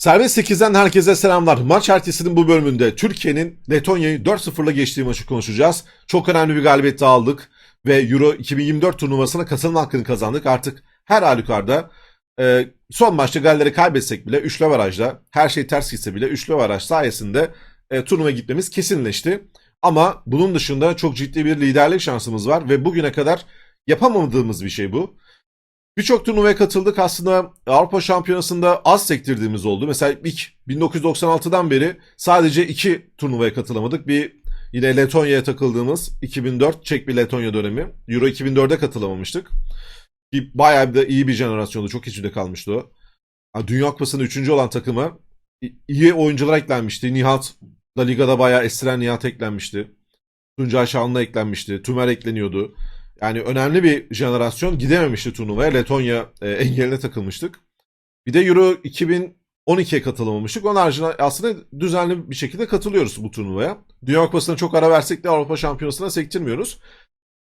Serbest 8'den herkese selamlar. Maç ertesinin bu bölümünde Türkiye'nin Letonya'yı 4-0'la geçtiği maçı konuşacağız. Çok önemli bir galibiyet aldık ve Euro 2024 turnuvasına katılma hakkını kazandık. Artık her halükarda e, son maçta Galler'i kaybetsek bile üçlü barajda her şey ters gitse bile üçlü baraj sayesinde e, turnuva gitmemiz kesinleşti. Ama bunun dışında çok ciddi bir liderlik şansımız var ve bugüne kadar yapamadığımız bir şey bu. Birçok turnuvaya katıldık. Aslında Avrupa Şampiyonası'nda az sektirdiğimiz oldu. Mesela ilk 1996'dan beri sadece iki turnuvaya katılamadık. Bir yine Letonya'ya takıldığımız 2004 Çek bir Letonya dönemi. Euro 2004'e katılamamıştık. Ki bayağı da iyi bir jenerasyondu. Çok içinde kalmıştı o. Ha, Dünya Kupası'nda üçüncü olan takıma iyi oyuncular eklenmişti. Nihat La Liga'da bayağı estiren Nihat eklenmişti. Tuncay Şanlı eklenmişti. Tümer ekleniyordu. Yani önemli bir jenerasyon gidememişti turnuvaya. Letonya e, engeline takılmıştık. Bir de Euro 2012'ye katılamamıştık. Onun haricinde aslında düzenli bir şekilde katılıyoruz bu turnuvaya. Dünya Kupası'na çok ara versek de Avrupa Şampiyonası'na sektirmiyoruz.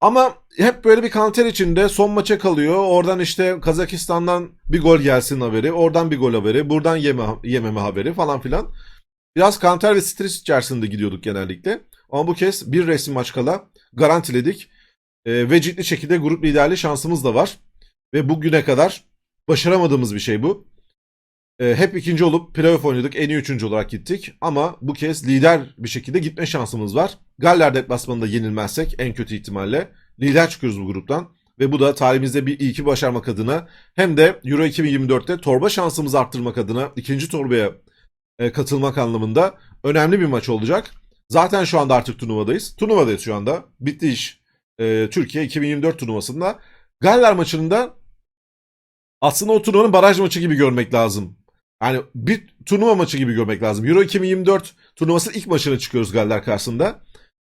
Ama hep böyle bir kanter içinde son maça kalıyor. Oradan işte Kazakistan'dan bir gol gelsin haberi. Oradan bir gol haberi. Buradan yeme, yememe haberi falan filan. Biraz kanter ve stres içerisinde gidiyorduk genellikle. Ama bu kez bir resim maç kala garantiledik. Ee, ve ciddi şekilde grup liderliği şansımız da var. Ve bugüne kadar başaramadığımız bir şey bu. Ee, hep ikinci olup playoff oynadık. En iyi üçüncü olarak gittik. Ama bu kez lider bir şekilde gitme şansımız var. Galler deplasmanında yenilmezsek en kötü ihtimalle lider çıkıyoruz bu gruptan. Ve bu da tarihimizde bir ilki başarmak adına hem de Euro 2024'te torba şansımızı arttırmak adına ikinci torbaya e, katılmak anlamında önemli bir maç olacak. Zaten şu anda artık turnuvadayız. Turnuvadayız şu anda. Bitti iş e, Türkiye 2024 turnuvasında. Galler maçında aslında o turnuvanın baraj maçı gibi görmek lazım. Yani bir turnuva maçı gibi görmek lazım. Euro 2024 turnuvasının ilk maçına çıkıyoruz Galler karşısında.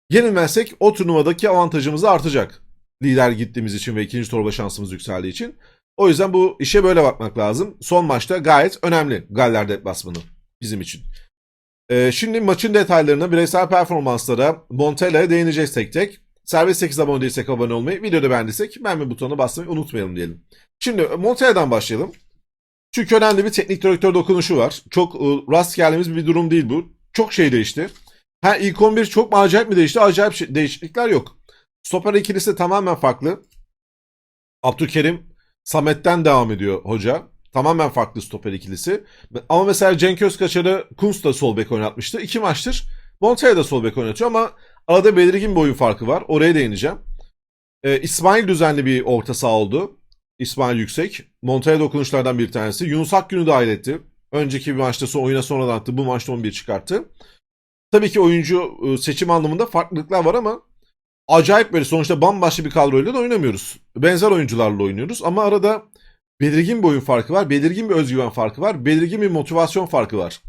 Yenilmezsek o turnuvadaki avantajımız artacak. Lider gittiğimiz için ve ikinci torba şansımız yükseldiği için. O yüzden bu işe böyle bakmak lazım. Son maçta gayet önemli Galler deplasmanı bizim için. Ee, şimdi maçın detaylarına, bireysel performanslara, Montella'ya değineceğiz tek tek. Serbest 8 abone değilsek abone olmayı, videoda beğendiysek beğenme butonuna basmayı unutmayalım diyelim. Şimdi Montella'dan başlayalım. Çünkü önemli bir teknik direktör dokunuşu var. Çok e, rast geldiğimiz bir durum değil bu. Çok şey değişti. Ha ilk 11 çok mu acayip mi değişti? Acayip şey- değişiklikler yok. Stoper ikilisi tamamen farklı. Abdülkerim Samet'ten devam ediyor hoca. Tamamen farklı stoper ikilisi. Ama mesela Cenk Özkaçar'ı Kunz da sol bek oynatmıştı. İki maçtır Montella da sol bek oynatıyor ama arada belirgin bir oyun farkı var. Oraya değineceğim. Ee, İsmail düzenli bir orta saha oldu. İsmail Yüksek. Montella dokunuşlardan bir tanesi. Yunus Akgün'ü dahil etti. Önceki bir maçta son oyuna sonradan attı. Bu maçta 11 çıkarttı. Tabii ki oyuncu e, seçim anlamında farklılıklar var ama acayip böyle sonuçta bambaşka bir kadroyla da oynamıyoruz. Benzer oyuncularla oynuyoruz ama arada belirgin bir oyun farkı var. Belirgin bir özgüven farkı var. Belirgin bir motivasyon farkı var.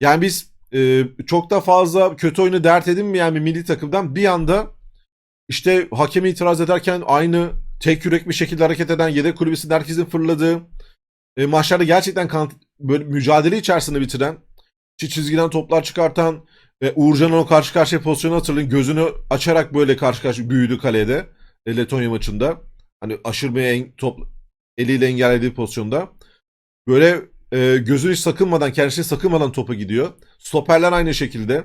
Yani biz e, çok da fazla kötü oyunu dert edinmeyen bir milli takımdan bir anda işte hakeme itiraz ederken aynı tek yürek bir şekilde hareket eden yedek kulübesinde herkesin fırladığı e, maçlarda gerçekten kan, böyle mücadele içerisinde bitiren çi- çizgiden toplar çıkartan e, Uğurcan'ın o karşı karşıya pozisyonu hatırlayın. Gözünü açarak böyle karşı karşıya büyüdü kalede. E, Letonya maçında. Hani aşırmaya en, top eliyle engellediği pozisyonda. Böyle e, gözünü hiç sakınmadan, kendisini sakınmadan topa gidiyor. Stoperler aynı şekilde.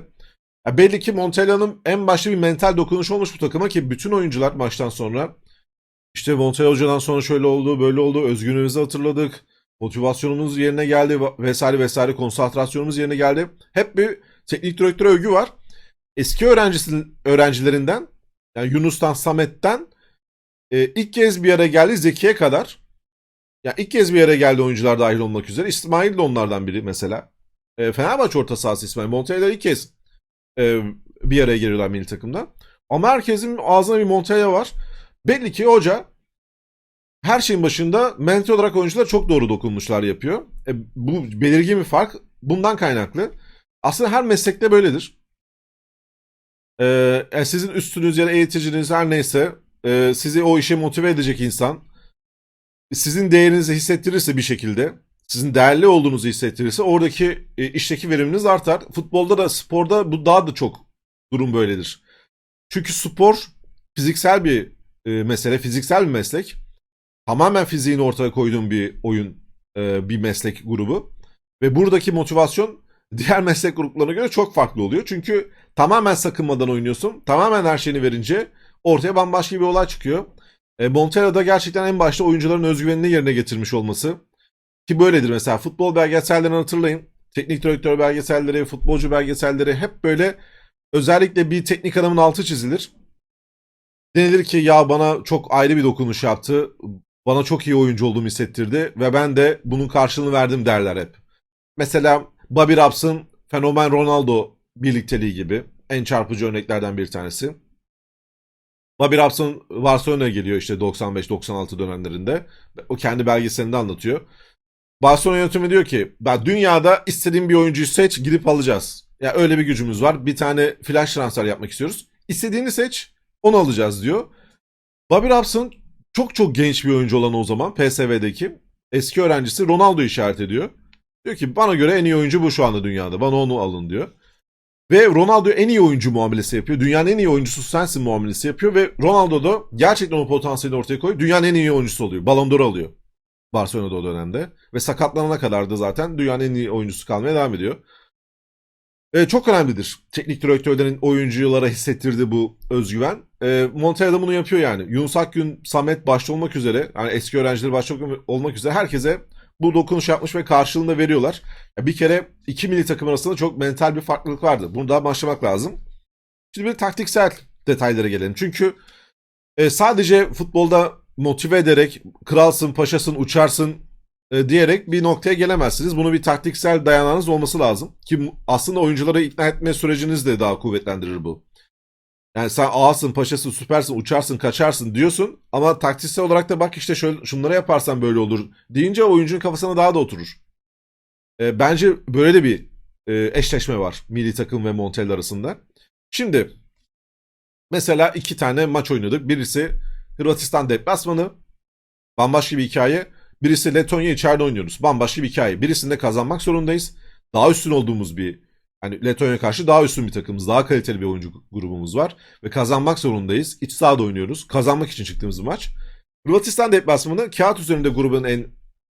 Ya belli ki Montella'nın en başta bir mental dokunuş olmuş bu takıma ki bütün oyuncular maçtan sonra işte Montella hocadan sonra şöyle oldu, böyle oldu, özgürlüğümüzü hatırladık. Motivasyonumuz yerine geldi vesaire vesaire konsantrasyonumuz yerine geldi. Hep bir teknik direktöre övgü var. Eski öğrencisi, öğrencilerinden yani Yunus'tan, Samet'ten e, ilk kez bir yere geldi Zeki'ye kadar. Ya ilk kez bir yere geldi oyuncular dahil olmak üzere. İsmail de onlardan biri mesela. E, Fenerbahçe orta sahası İsmail. Montella ilk kez e, bir araya geliyorlar milli takımda. Ama herkesin ağzına bir Montella var. Belli ki hoca her şeyin başında mental olarak oyuncular çok doğru dokunmuşlar yapıyor. E, bu belirgin bir fark. Bundan kaynaklı. Aslında her meslekte böyledir. E, yani sizin üstünüz ya da eğiticiniz her neyse e, sizi o işe motive edecek insan sizin değerinizi hissettirirse bir şekilde sizin değerli olduğunuzu hissettirirse oradaki e, işteki veriminiz artar. Futbolda da sporda bu daha da çok durum böyledir. Çünkü spor fiziksel bir e, mesele, fiziksel bir meslek. Tamamen fiziğini ortaya koyduğun bir oyun, e, bir meslek grubu. Ve buradaki motivasyon diğer meslek gruplarına göre çok farklı oluyor. Çünkü tamamen sakınmadan oynuyorsun. Tamamen her şeyini verince ortaya bambaşka bir olay çıkıyor. E, Montella'da gerçekten en başta oyuncuların özgüvenini yerine getirmiş olması. Ki böyledir mesela futbol belgesellerini hatırlayın. Teknik direktör belgeselleri, futbolcu belgeselleri hep böyle özellikle bir teknik adamın altı çizilir. Denilir ki ya bana çok ayrı bir dokunuş yaptı. Bana çok iyi oyuncu olduğumu hissettirdi ve ben de bunun karşılığını verdim derler hep. Mesela Bobby Robson, fenomen Ronaldo birlikteliği gibi en çarpıcı örneklerden bir tanesi. Bobby Robson Barcelona'ya geliyor işte 95-96 dönemlerinde. O kendi belgeselinde anlatıyor. Barcelona yönetimi diyor ki ben dünyada istediğin bir oyuncuyu seç gidip alacağız. Ya öyle bir gücümüz var. Bir tane flash transfer yapmak istiyoruz. İstediğini seç onu alacağız diyor. Bobby Robson çok çok genç bir oyuncu olan o zaman PSV'deki eski öğrencisi Ronaldo işaret ediyor. Diyor ki bana göre en iyi oyuncu bu şu anda dünyada. Bana onu alın diyor. Ve Ronaldo en iyi oyuncu muamelesi yapıyor. Dünyanın en iyi oyuncusu sensin muamelesi yapıyor. Ve Ronaldo da gerçekten o potansiyelini ortaya koyuyor. Dünyanın en iyi oyuncusu oluyor. Ballon d'Or alıyor. Barcelona'da o dönemde. Ve sakatlanana kadar da zaten dünyanın en iyi oyuncusu kalmaya devam ediyor. E, çok önemlidir. Teknik direktörlerin oyunculara hissettirdiği bu özgüven. E, Montella'da bunu yapıyor yani. Yunus Akgün, Samet başta olmak üzere, yani eski öğrencileri başta olmak üzere herkese bu dokunuş yapmış ve karşılığını da veriyorlar. Ya bir kere iki milli takım arasında çok mental bir farklılık vardı. Bunu daha başlamak lazım. Şimdi bir taktiksel detaylara gelelim. Çünkü e, sadece futbolda motive ederek kralsın, paşasın, uçarsın e, diyerek bir noktaya gelemezsiniz. Bunu bir taktiksel dayanağınız olması lazım. Ki aslında oyuncuları ikna etme süreciniz de daha kuvvetlendirir bu. Yani sen ağasın, paşasın, süpersin, uçarsın, kaçarsın diyorsun. Ama taktiksel olarak da bak işte şöyle şunları yaparsan böyle olur deyince oyuncunun kafasına daha da oturur. E, bence böyle de bir e, eşleşme var milli takım ve Montella arasında. Şimdi mesela iki tane maç oynadık. Birisi Hırvatistan deplasmanı. Bambaşka bir hikaye. Birisi Letonya içeride oynuyoruz. Bambaşka bir hikaye. Birisinde kazanmak zorundayız. Daha üstün olduğumuz bir hani Letonya karşı daha üstün bir takımımız, daha kaliteli bir oyuncu grubumuz var ve kazanmak zorundayız. İç sahada oynuyoruz. Kazanmak için çıktığımız bir maç. Hırvatistan deplasmanı kağıt üzerinde grubun en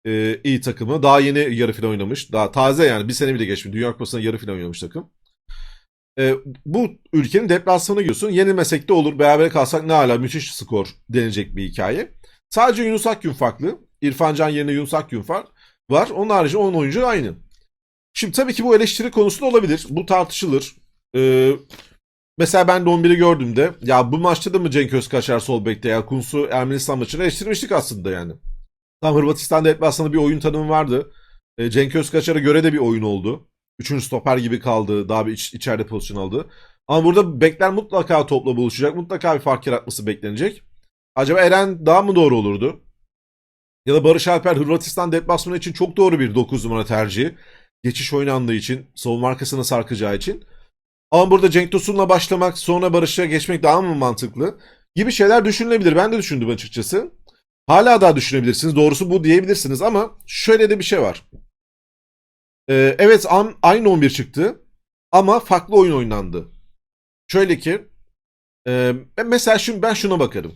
e, iyi takımı. Daha yeni yarı final oynamış. Daha taze yani bir sene bile geçmiş. Dünya Kupası'nda yarı final oynamış takım. E, bu ülkenin deplasmanı görüyorsun. Yenilmesek de olur. Beraber kalsak ne hala müthiş skor denilecek bir hikaye. Sadece Yunus Akgün farklı. İrfan Can yerine Yunus Akgün var. Onun harici 10 oyuncu aynı. Şimdi tabii ki bu eleştiri konusu da olabilir. Bu tartışılır. Ee, mesela ben de 11'i gördüğümde ya bu maçta da mı Cenk Özkaçar sol bekte ya Kunsu Ermenistan maçını eleştirmiştik aslında yani. Tam Hırvatistan'da deplasmanda bir oyun tanımı vardı. Ee, Cenk Özkaçar'a göre de bir oyun oldu. Üçüncü stoper gibi kaldı. Daha bir iç, içeride pozisyon aldı. Ama burada bekler mutlaka topla buluşacak. Mutlaka bir fark yaratması beklenecek. Acaba Eren daha mı doğru olurdu? Ya da Barış Alper Hırvatistan deplasmanı için çok doğru bir 9 numara tercihi. Geçiş oynandığı için, savunma arkasına sarkacağı için. Ama burada Cenk Tosun'la başlamak, sonra Barış'a geçmek daha mı mantıklı? Gibi şeyler düşünülebilir. Ben de düşündüm açıkçası. Hala daha düşünebilirsiniz. Doğrusu bu diyebilirsiniz ama şöyle de bir şey var. Ee, evet aynı 11 çıktı ama farklı oyun oynandı. Şöyle ki e, mesela şimdi ben şuna bakarım.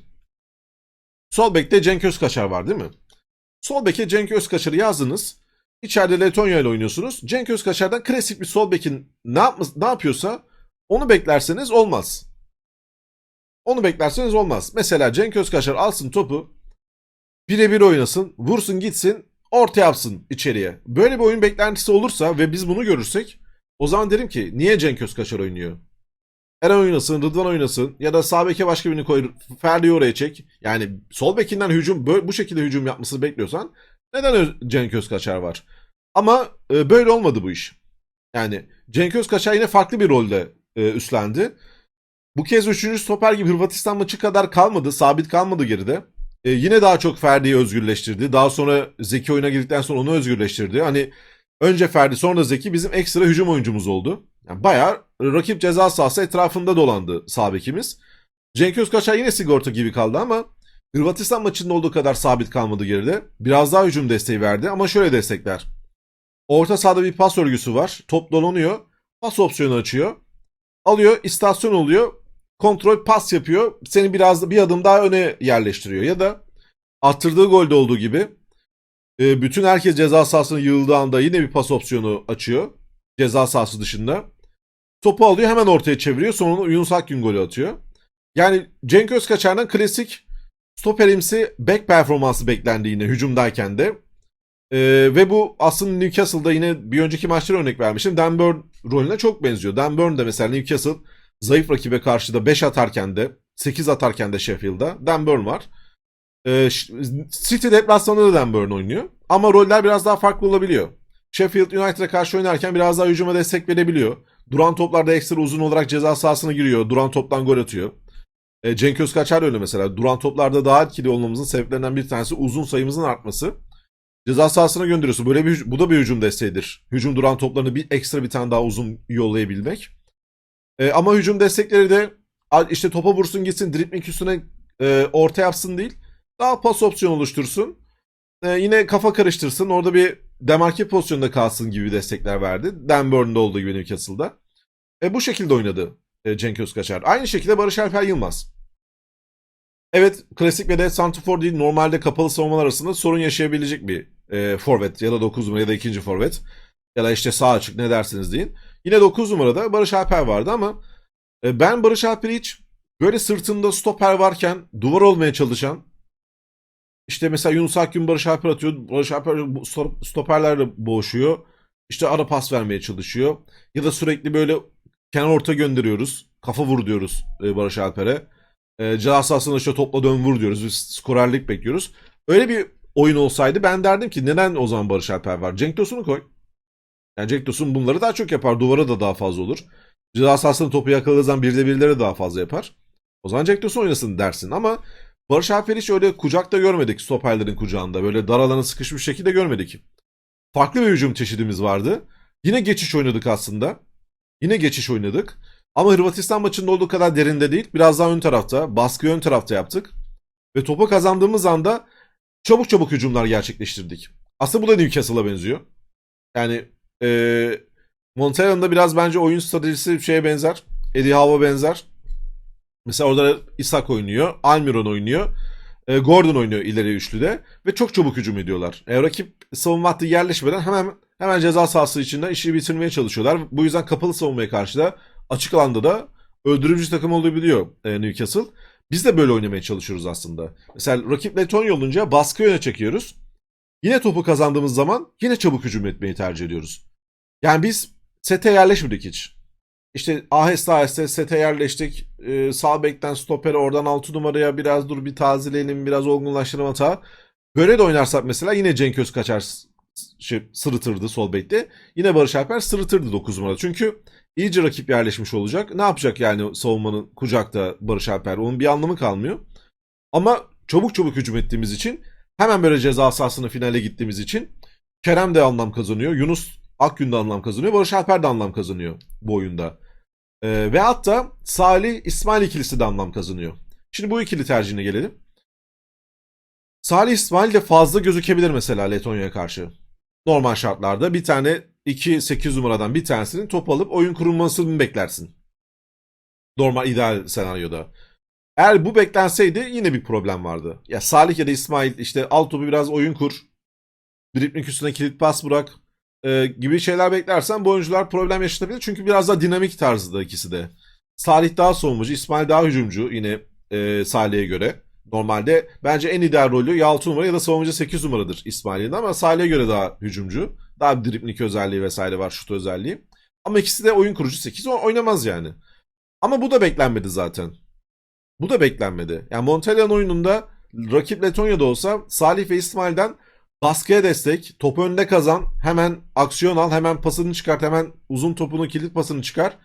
Sol bekte Cenk Özkaçar var değil mi? Sol beke Cenk Özkaçar'ı yazdınız. İçeride Letonya ile oynuyorsunuz. Cenk Özkaçar'dan klasik bir sol bekin ne, yapmış, ne yapıyorsa onu beklerseniz olmaz. Onu beklerseniz olmaz. Mesela Cenk Özkaçar alsın topu birebir oynasın, vursun gitsin, orta yapsın içeriye. Böyle bir oyun beklentisi olursa ve biz bunu görürsek o zaman derim ki niye Cenk Özkaçar oynuyor? Eren oynasın, Rıdvan oynasın ya da sağ beke başka birini koy, Ferdi'yi oraya çek. Yani sol bekinden hücum bu şekilde hücum yapmasını bekliyorsan neden Cenk Özkaçar var? Ama e, böyle olmadı bu iş. Yani Cenk Özkaçar yine farklı bir rolde e, üstlendi. Bu kez 3. stoper gibi Hırvatistan maçı kadar kalmadı, sabit kalmadı geride. E, yine daha çok Ferdi'yi özgürleştirdi. Daha sonra Zeki oyuna girdikten sonra onu özgürleştirdi. Hani önce Ferdi sonra Zeki bizim ekstra hücum oyuncumuz oldu. Yani bayağı rakip ceza sahası etrafında dolandı sağ. Cenk Özkaçar yine sigorta gibi kaldı ama Hırvatistan maçında olduğu kadar sabit kalmadı geride. Biraz daha hücum desteği verdi ama şöyle destekler. Orta sahada bir pas örgüsü var. Top dolanıyor. Pas opsiyonu açıyor. Alıyor, istasyon oluyor. Kontrol pas yapıyor. Seni biraz bir adım daha öne yerleştiriyor. Ya da attırdığı golde olduğu gibi E, bütün herkes ceza sahasına yığıldığı anda yine bir pas opsiyonu açıyor. Ceza sahası dışında. Topu alıyor hemen ortaya çeviriyor. Sonra Yunus Akgün golü atıyor. Yani Cenk Özkaçar'dan klasik stoperimsi back performansı beklendi yine hücumdayken de. Ee, ve bu aslında Newcastle'da yine bir önceki maçlara örnek vermişim. Dan Burn rolüne çok benziyor. Dan Burn de mesela Newcastle zayıf rakibe karşı da 5 atarken de 8 atarken de Sheffield'da Dan Burn var. Ee, City deplasmanında da Dan Burn oynuyor. Ama roller biraz daha farklı olabiliyor. Sheffield United'a karşı oynarken biraz daha hücuma destek verebiliyor. Duran toplarda ekstra uzun olarak ceza sahasına giriyor. Duran toptan gol atıyor. E, Cenk Özkaçar öyle mesela. Duran toplarda daha etkili olmamızın sebeplerinden bir tanesi uzun sayımızın artması. Ceza sahasına gönderiyorsun. Böyle bir bu da bir hücum desteğidir. Hücum duran toplarını bir ekstra bir tane daha uzun yollayabilmek. E, ama hücum destekleri de işte topa vursun gitsin, dribling üstüne e, orta yapsın değil. Daha pas opsiyonu oluştursun. E, yine kafa karıştırsın. Orada bir demarke pozisyonda kalsın gibi destekler verdi. Dan Burn'da olduğu gibi Newcastle'da. E, bu şekilde oynadı Cenk Özkaçar. Aynı şekilde Barış Alper Yılmaz. Evet klasik ve de santrfor değil normalde kapalı savunmalar arasında sorun yaşayabilecek bir e, forvet ya da 9 numara ya da ikinci forvet ya da işte sağ açık ne dersiniz deyin. Yine 9 numarada Barış Alper vardı ama e, ben Barış Alper'i hiç böyle sırtında stoper varken duvar olmaya çalışan işte mesela Yunus Akgün Barış Alper atıyor. Barış Alper stoperlerle boğuşuyor. İşte ara pas vermeye çalışıyor. Ya da sürekli böyle kenar orta gönderiyoruz. Kafa vur diyoruz e, Barış Alper'e. E, ceza sahasında işte topla dön vur diyoruz. Biz skorerlik bekliyoruz. Öyle bir oyun olsaydı ben derdim ki neden o zaman Barış Alper var? Cenk Tosun'u koy. Yani Cenk Tosun bunları daha çok yapar. Duvara da daha fazla olur. Ceza sahasında topu yakaladığı zaman birde birlere daha fazla yapar. O zaman Cenk Tosun oynasın dersin ama Barış Alper'i hiç öyle kucakta görmedik stoperlerin kucağında. Böyle dar alana sıkışmış şekilde görmedik. Farklı bir hücum çeşidimiz vardı. Yine geçiş oynadık aslında. Yine geçiş oynadık. Ama Hırvatistan maçında olduğu kadar derinde değil. Biraz daha ön tarafta, baskı ön tarafta yaptık. Ve topu kazandığımız anda çabuk çabuk hücumlar gerçekleştirdik. Aslında bu da Newcastle'a benziyor. Yani eee Montella'nın da biraz bence oyun stratejisi şeye benzer. Eddie Howe'a benzer. Mesela orada Isak oynuyor, Almiron oynuyor. e, Gordon oynuyor ileri üçlüde ve çok çabuk hücum ediyorlar. E, rakip savunma hattı yerleşmeden hemen hemen ceza sahası içinde işi bitirmeye çalışıyorlar. Bu yüzden kapalı savunmaya karşı da açık alanda da öldürücü takım olabiliyor e, Newcastle. Biz de böyle oynamaya çalışıyoruz aslında. Mesela rakip Letonya olunca baskı yöne çekiyoruz. Yine topu kazandığımız zaman yine çabuk hücum etmeyi tercih ediyoruz. Yani biz sete yerleşmedik hiç. İşte aheste aheste sete yerleştik. Ee, sağ bekten stopere oradan 6 numaraya biraz dur bir tazeleyelim biraz olgunlaştıralım hata. Böyle de oynarsak mesela yine Cenk Özkaçar şey, sırıtırdı sol bekte. Yine Barış Alper sırıtırdı 9 numarada. Çünkü iyice rakip yerleşmiş olacak. Ne yapacak yani savunmanın kucakta Barış Alper? Onun bir anlamı kalmıyor. Ama çabuk çabuk hücum ettiğimiz için hemen böyle ceza sahasına finale gittiğimiz için Kerem de anlam kazanıyor. Yunus Akgün de anlam kazanıyor. Barış Alper de anlam kazanıyor bu oyunda. Ee, ve hatta Salih İsmail ikilisi de anlam kazanıyor. Şimdi bu ikili tercihine gelelim. Salih İsmail de fazla gözükebilir mesela Letonya'ya karşı. Normal şartlarda bir tane 2-8 numaradan bir tanesinin top alıp oyun kurulmasını beklersin. Normal ideal senaryoda. Eğer bu beklenseydi yine bir problem vardı. Ya Salih ya da İsmail işte alt topu biraz oyun kur. Dribling üstüne kilit pas bırak e, gibi şeyler beklersen bu oyuncular problem yaşatabilir. Çünkü biraz daha dinamik tarzda ikisi de. Salih daha savunmacı, İsmail daha hücumcu yine e, Salih'e göre. Normalde bence en ideal rolü ya 6 numara ya da savunmacı 8 numaradır İsmail'in ama Salih'e göre daha hücumcu. Daha bir dribling özelliği vesaire var, şut özelliği. Ama ikisi de oyun kurucu 8 o oynamaz yani. Ama bu da beklenmedi zaten. Bu da beklenmedi. Yani Montella'nın oyununda rakip Letonya'da olsa Salih ve İsmail'den baskıya destek, topu önde kazan, hemen aksiyon al, hemen pasını çıkart, hemen uzun topunu kilit pasını çıkar.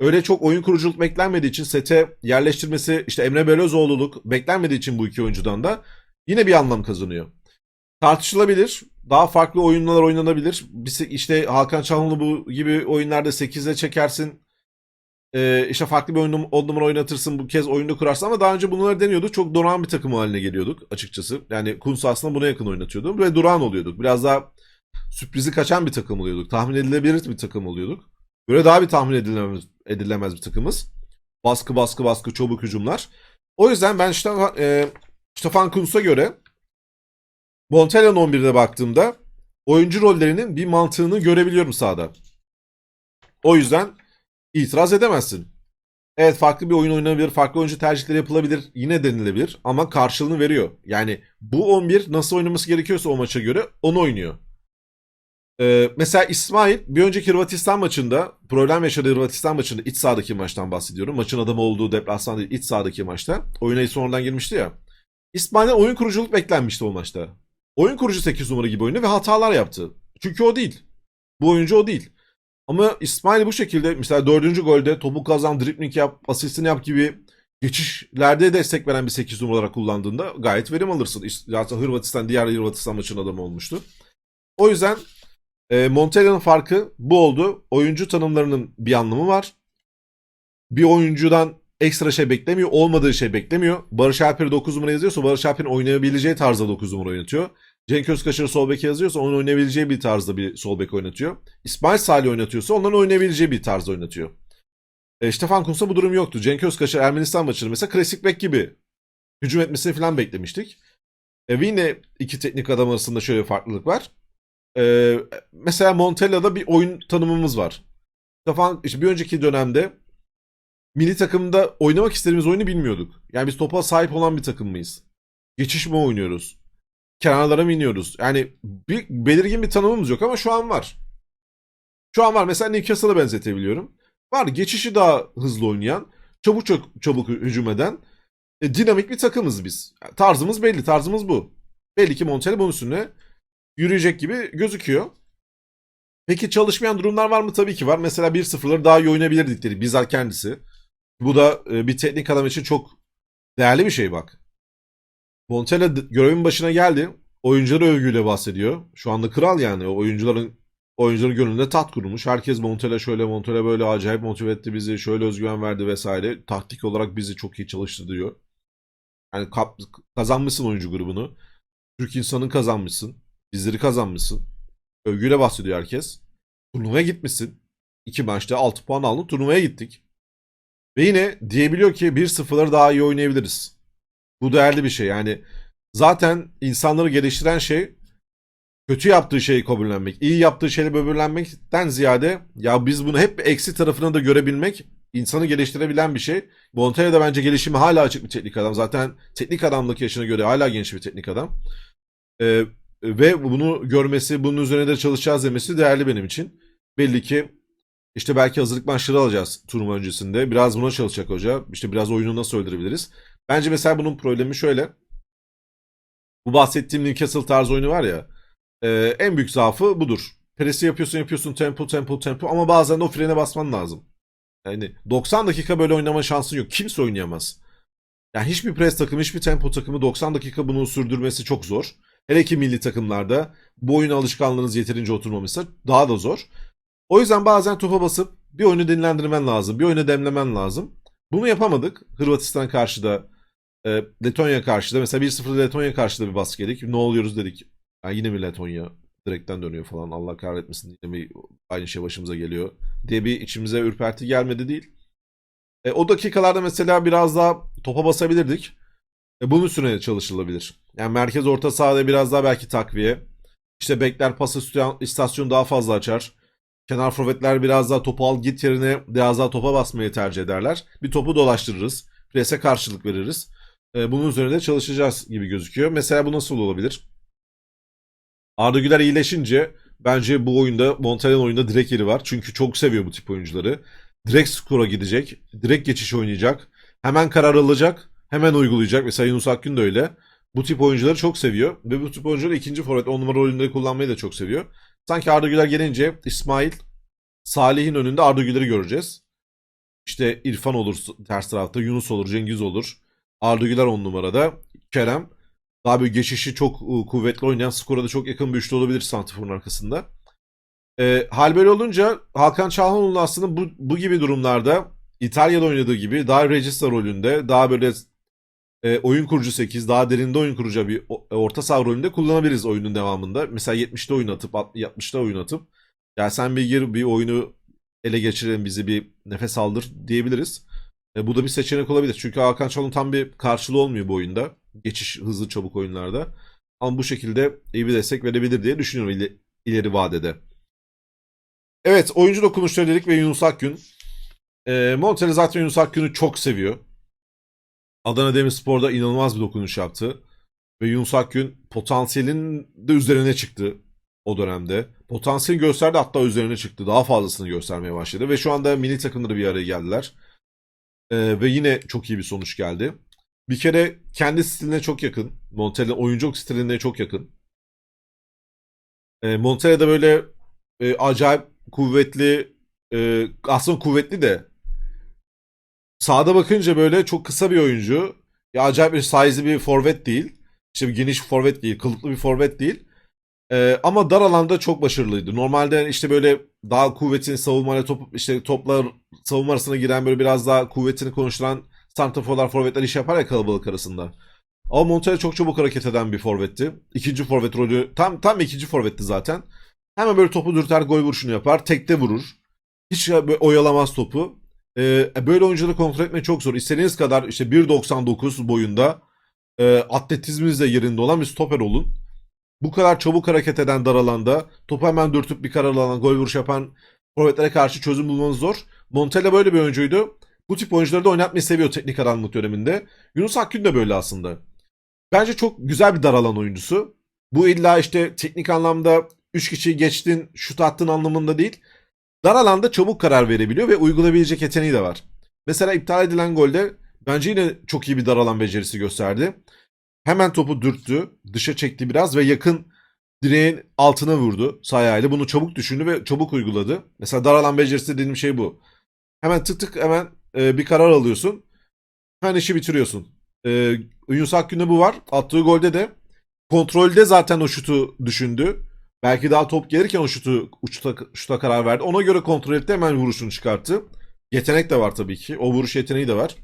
Öyle çok oyun kuruculuk beklenmediği için sete yerleştirmesi işte Emre Belözoğlu'luk beklenmediği için bu iki oyuncudan da yine bir anlam kazanıyor. Tartışılabilir. Daha farklı oyunlar oynanabilir. İşte Hakan Çalhanoğlu bu gibi oyunlarda 8'e çekersin. Ee, işte farklı bir oyun, on numara oynatırsın bu kez oyunda kurarsın ama daha önce bunları deniyorduk. Çok durağan bir takım haline geliyorduk açıkçası. Yani Kuntz aslında buna yakın oynatıyordu ve durağan oluyorduk. Biraz daha sürprizi kaçan bir takım oluyorduk. Tahmin edilebilir bir takım oluyorduk. Böyle daha bir tahmin edilemez, edilemez bir takımız. Baskı baskı baskı çabuk hücumlar. O yüzden ben işte e, Stefan Kuntz'a göre Montella'nın 11'de baktığımda oyuncu rollerinin bir mantığını görebiliyorum sahada. O yüzden itiraz edemezsin. Evet farklı bir oyun oynanabilir, farklı oyuncu tercihleri yapılabilir, yine denilebilir ama karşılığını veriyor. Yani bu 11 nasıl oynaması gerekiyorsa o maça göre onu oynuyor. Ee, mesela İsmail bir önceki Hırvatistan maçında problem yaşadığı Hırvatistan maçında iç sahadaki maçtan bahsediyorum. Maçın adamı olduğu deplasman değil iç sahadaki maçta. Oyuna sonradan girmişti ya. İsmail'den oyun kuruculuk beklenmişti o maçta. Oyun kurucu 8 numara gibi oyunu ve hatalar yaptı. Çünkü o değil. Bu oyuncu o değil. Ama İsmail bu şekilde mesela dördüncü golde topu kazan, dribbling yap, asistini yap gibi geçişlerde destek veren bir 8 numara kullandığında gayet verim alırsın. Zaten Hırvatistan diğer Hırvatistan maçının adamı olmuştu. O yüzden e, Montella'nın farkı bu oldu. Oyuncu tanımlarının bir anlamı var. Bir oyuncudan ekstra şey beklemiyor. Olmadığı şey beklemiyor. Barış Alper 9 numara yazıyorsa Barış Alper'in oynayabileceği tarzda 9 numara oynatıyor. Cenk Özkaşar'ı sol bek yazıyorsa onun oynayabileceği bir tarzda bir sol bek oynatıyor. İsmail Salih oynatıyorsa onların oynayabileceği bir tarzda oynatıyor. E, Stefan Kuntz'ta bu durum yoktu. Cenk Özkaşar Ermenistan maçını mesela klasik bek gibi hücum etmesini falan beklemiştik. E, yine iki teknik adam arasında şöyle bir farklılık var. E, mesela Montella'da bir oyun tanımımız var. Stefan işte bir önceki dönemde milli takımda oynamak istediğimiz oyunu bilmiyorduk. Yani biz topa sahip olan bir takım mıyız? Geçiş mi oynuyoruz? Kenarlara mı iniyoruz? Yani bir belirgin bir tanımımız yok ama şu an var. Şu an var. Mesela Newcastle'a benzetebiliyorum. Var geçişi daha hızlı oynayan, çabuk çok çabuk hücum eden, e, dinamik bir takımız biz. Tarzımız belli, tarzımız bu. Belli ki Montella bunun üstüne yürüyecek gibi gözüküyor. Peki çalışmayan durumlar var mı? Tabii ki var. Mesela 1-0'ları daha iyi oynayabilirdik dedi kendisi. Bu da e, bir teknik adam için çok değerli bir şey bak. Montella görevin başına geldi. Oyuncuları övgüyle bahsediyor. Şu anda kral yani. O oyuncuların oyuncuların gönlünde tat kurmuş. Herkes Montella şöyle Montella böyle acayip motive etti bizi. Şöyle özgüven verdi vesaire. Taktik olarak bizi çok iyi çalıştı diyor. Yani kazanmışsın oyuncu grubunu. Türk insanın kazanmışsın. Bizleri kazanmışsın. Övgüyle bahsediyor herkes. Turnuvaya gitmişsin. İki maçta 6 puan aldın. Turnuvaya gittik. Ve yine diyebiliyor ki 1-0'ları daha iyi oynayabiliriz. Bu değerli bir şey. Yani zaten insanları geliştiren şey kötü yaptığı şeyi kabullenmek, iyi yaptığı şeyleri böbürlenmekten ziyade ya biz bunu hep eksi tarafını da görebilmek insanı geliştirebilen bir şey. Montella da bence gelişimi hala açık bir teknik adam. Zaten teknik adamlık yaşına göre hala genç bir teknik adam. Ee, ve bunu görmesi, bunun üzerine de çalışacağız demesi değerli benim için. Belli ki işte belki hazırlık maçları alacağız turnuva öncesinde. Biraz buna çalışacak hoca. İşte biraz oyunu nasıl öldürebiliriz. Bence mesela bunun problemi şöyle. Bu bahsettiğim Newcastle tarzı oyunu var ya. e, en büyük zaafı budur. Presi yapıyorsun yapıyorsun tempo tempo tempo ama bazen de o frene basman lazım. Yani 90 dakika böyle oynama şansın yok. Kimse oynayamaz. Yani hiçbir pres takımı, hiçbir tempo takımı 90 dakika bunu sürdürmesi çok zor. Hele ki milli takımlarda bu oyun alışkanlığınız yeterince oturmamışsa daha da zor. O yüzden bazen topa basıp bir oyunu dinlendirmen lazım. Bir oyunu demlemen lazım. Bunu yapamadık. Hırvatistan karşıda, e, Letonya karşıda. Mesela 1-0 Letonya karşıda bir baskı yedik. Ne oluyoruz dedik. Ya yine mi Letonya? Direkten dönüyor falan. Allah kahretmesin. Yine mi aynı şey başımıza geliyor diye bir içimize ürperti gelmedi değil. E, o dakikalarda mesela biraz daha topa basabilirdik. E, bunun üstüne çalışılabilir. Yani merkez orta sahada biraz daha belki takviye. İşte bekler pas istasyon- daha fazla açar. Kenar forvetler biraz daha topu al git yerine biraz daha topa basmayı tercih ederler. Bir topu dolaştırırız. Prese karşılık veririz. E, bunun üzerine çalışacağız gibi gözüküyor. Mesela bu nasıl olabilir? Arda Güler iyileşince bence bu oyunda Montella'nın oyunda direkt yeri var. Çünkü çok seviyor bu tip oyuncuları. Direkt skora gidecek. Direkt geçiş oynayacak. Hemen karar alacak. Hemen uygulayacak. Mesela Yunus Akgün de öyle. Bu tip oyuncuları çok seviyor. Ve bu tip oyuncuları ikinci forvet 10 numara rolünde kullanmayı da çok seviyor. Sanki Arda Güler gelince İsmail Salih'in önünde Arda Güler'i göreceğiz. İşte İrfan olur ters tarafta, Yunus olur, Cengiz olur. Arda Güler 10 numarada. Kerem daha böyle geçişi çok e, kuvvetli oynayan, skora da çok yakın bir üçlü olabilir Santifor'un arkasında. E, hal böyle olunca Hakan Çalhanoğlu aslında bu, bu gibi durumlarda İtalya'da oynadığı gibi daha regista rolünde, daha böyle e, oyun kurucu 8, daha derinde oyun kurucu bir o- orta saha rolünde kullanabiliriz oyunun devamında. Mesela 70'te oyun atıp, 60'ta oyun atıp ya sen bir gir bir oyunu ele geçirelim bizi bir nefes aldır diyebiliriz. E, bu da bir seçenek olabilir. Çünkü Hakan Çalhanoğlu tam bir karşılığı olmuyor bu oyunda. Geçiş hızlı çabuk oyunlarda. Ama bu şekilde iyi bir destek verebilir diye düşünüyorum ili- ileri vadede. Evet oyuncu dokunuşları dedik ve Yunus Akgün. E, Montella zaten Yunus Akgün'ü çok seviyor. Adana Demirspor'da inanılmaz bir dokunuş yaptı. Ve Yunus Akgün potansiyelin de üzerine çıktı o dönemde. Potansiyeli gösterdi hatta üzerine çıktı. Daha fazlasını göstermeye başladı. Ve şu anda milli takımları bir araya geldiler. Ee, ve yine çok iyi bir sonuç geldi. Bir kere kendi stiline çok yakın. Montella oyunculuk stiline çok yakın. Ee, Montella da böyle e, acayip kuvvetli e, aslında kuvvetli de sağda bakınca böyle çok kısa bir oyuncu. Ya acayip bir size'li bir forvet değil. İşte bir geniş forvet değil, kılıklı bir forvet değil. Ee, ama dar alanda çok başarılıydı. Normalde işte böyle daha kuvvetini savunmayla top işte toplar savunma arasına giren böyle biraz daha kuvvetini konuşturan santraforlar, forvetler iş yapar ya kalabalık arasında. Ama Montella çok çabuk hareket eden bir forvetti. İkinci forvet rolü tam tam ikinci forvetti zaten. Hemen böyle topu dürter gol vuruşunu yapar. Tekte vurur. Hiç oyalamaz topu. Ee, böyle oyuncuları kontrol etmek çok zor. İstediğiniz kadar işte 1.99 boyunda e, atletizminiz de yerinde olan bir stoper olun. Bu kadar çabuk hareket eden dar alanda topu hemen dürtüp bir karar alan gol vuruş yapan forvetlere karşı çözüm bulmanız zor. Montella böyle bir oyuncuydu. Bu tip oyuncuları da oynatmayı seviyor teknik adamlık döneminde. Yunus Akgün de böyle aslında. Bence çok güzel bir dar alan oyuncusu. Bu illa işte teknik anlamda 3 kişiyi geçtin, şut attın anlamında değil. Dar alanda çabuk karar verebiliyor ve uygulayabilecek yeteneği de var. Mesela iptal edilen golde bence yine çok iyi bir dar alan becerisi gösterdi. Hemen topu dürttü, dışa çekti biraz ve yakın direğin altına vurdu sağ ayağıyla. Bunu çabuk düşündü ve çabuk uyguladı. Mesela dar alan becerisi dediğim şey bu. Hemen tık tık hemen e, bir karar alıyorsun. Hemen işi bitiriyorsun. E, Yunus Akgün'de bu var. Attığı golde de kontrolde zaten o şutu düşündü. Belki daha top gelirken o şutu uçta, şuta karar verdi. Ona göre kontrol etti hemen vuruşunu çıkarttı. Yetenek de var tabii ki. O vuruş yeteneği de var.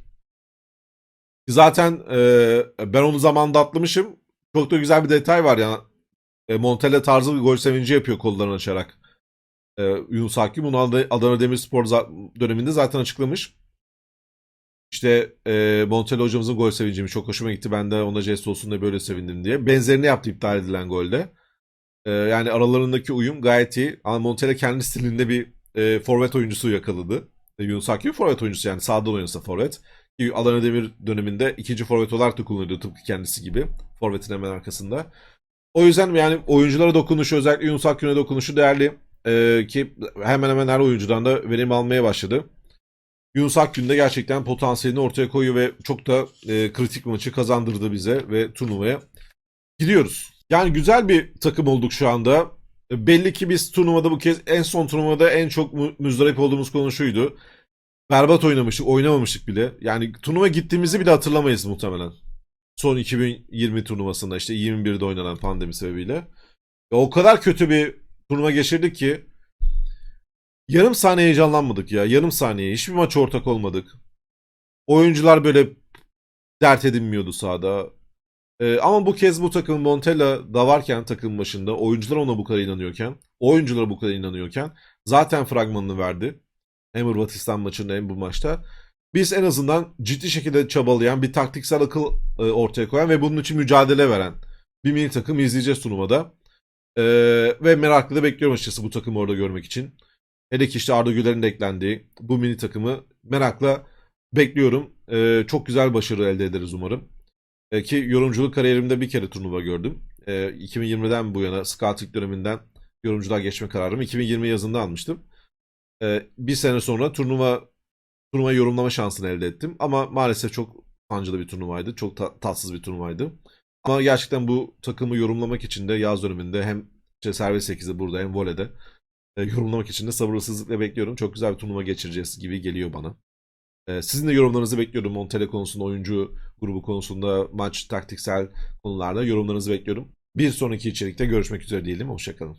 Zaten e, ben onu zamanında atlamışım. Çok da güzel bir detay var yani. E, Montella tarzı bir gol sevinci yapıyor kollarını açarak. E, Yunus Akgün bunu Adana Demirspor döneminde zaten açıklamış. İşte e, Montella hocamızın gol sevincimi çok hoşuma gitti. Ben de ona jest olsun diye böyle sevindim diye. Benzerini yaptı iptal edilen golde. E, yani aralarındaki uyum gayet iyi. Ama Montella kendi stilinde bir e, forvet oyuncusu yakaladı. E, Yunus Akgün forvet oyuncusu yani sağdan oynasa forvet. Ki Demir döneminde ikinci forvet olarak da kullanıyordu tıpkı kendisi gibi. Forvetin hemen arkasında. O yüzden yani oyunculara dokunuşu özellikle Yunus Akgün'e dokunuşu değerli. Ee, ki hemen hemen her oyuncudan da verim almaya başladı. Yunus Akgün de gerçekten potansiyelini ortaya koyuyor ve çok da e, kritik maçı kazandırdı bize ve turnuvaya gidiyoruz. Yani güzel bir takım olduk şu anda. E, Belli ki biz turnuvada bu kez en son turnuvada en çok müzdarip olduğumuz konu şuydu. Berbat oynamıştık, oynamamıştık bile. Yani turnuva gittiğimizi bile hatırlamayız muhtemelen. Son 2020 turnuvasında işte 21'de oynanan pandemi sebebiyle. Ya o kadar kötü bir turnuva geçirdik ki yarım saniye heyecanlanmadık ya. Yarım saniye. Hiçbir maç ortak olmadık. Oyuncular böyle dert edinmiyordu sahada. Ee, ama bu kez bu takım Montella da varken takım başında oyuncular ona bu kadar inanıyorken, oyunculara bu kadar inanıyorken zaten fragmanını verdi. Hem Hırvatistan maçında hem bu maçta. Biz en azından ciddi şekilde çabalayan, bir taktiksel akıl e, ortaya koyan ve bunun için mücadele veren bir mini takım izleyeceğiz turnuvada. Ee, ve meraklı da bekliyorum açıkçası bu takımı orada görmek için. Hele ki işte Arda Güler'in de eklendiği bu mini takımı merakla bekliyorum. Ee, çok güzel başarı elde ederiz umarım. Ee, ki yorumculuk kariyerimde bir kere turnuva gördüm. Ee, 2020'den bu yana scouting döneminden yorumculuğa geçme kararımı 2020 yazında almıştım. Ee, bir sene sonra turnuva turnuva yorumlama şansını elde ettim. Ama maalesef çok sancılı bir turnuvaydı. Çok ta- tatsız bir turnuvaydı. Ama gerçekten bu takımı yorumlamak için de yaz döneminde hem işte serbest 8'de burada hem voleyde e, yorumlamak için de sabırsızlıkla bekliyorum. Çok güzel bir turnuva geçireceğiz gibi geliyor bana. E, sizin de yorumlarınızı bekliyorum. Montella konusunda, oyuncu grubu konusunda, maç taktiksel konularda yorumlarınızı bekliyorum. Bir sonraki içerikte görüşmek üzere diyelim. Hoşçakalın.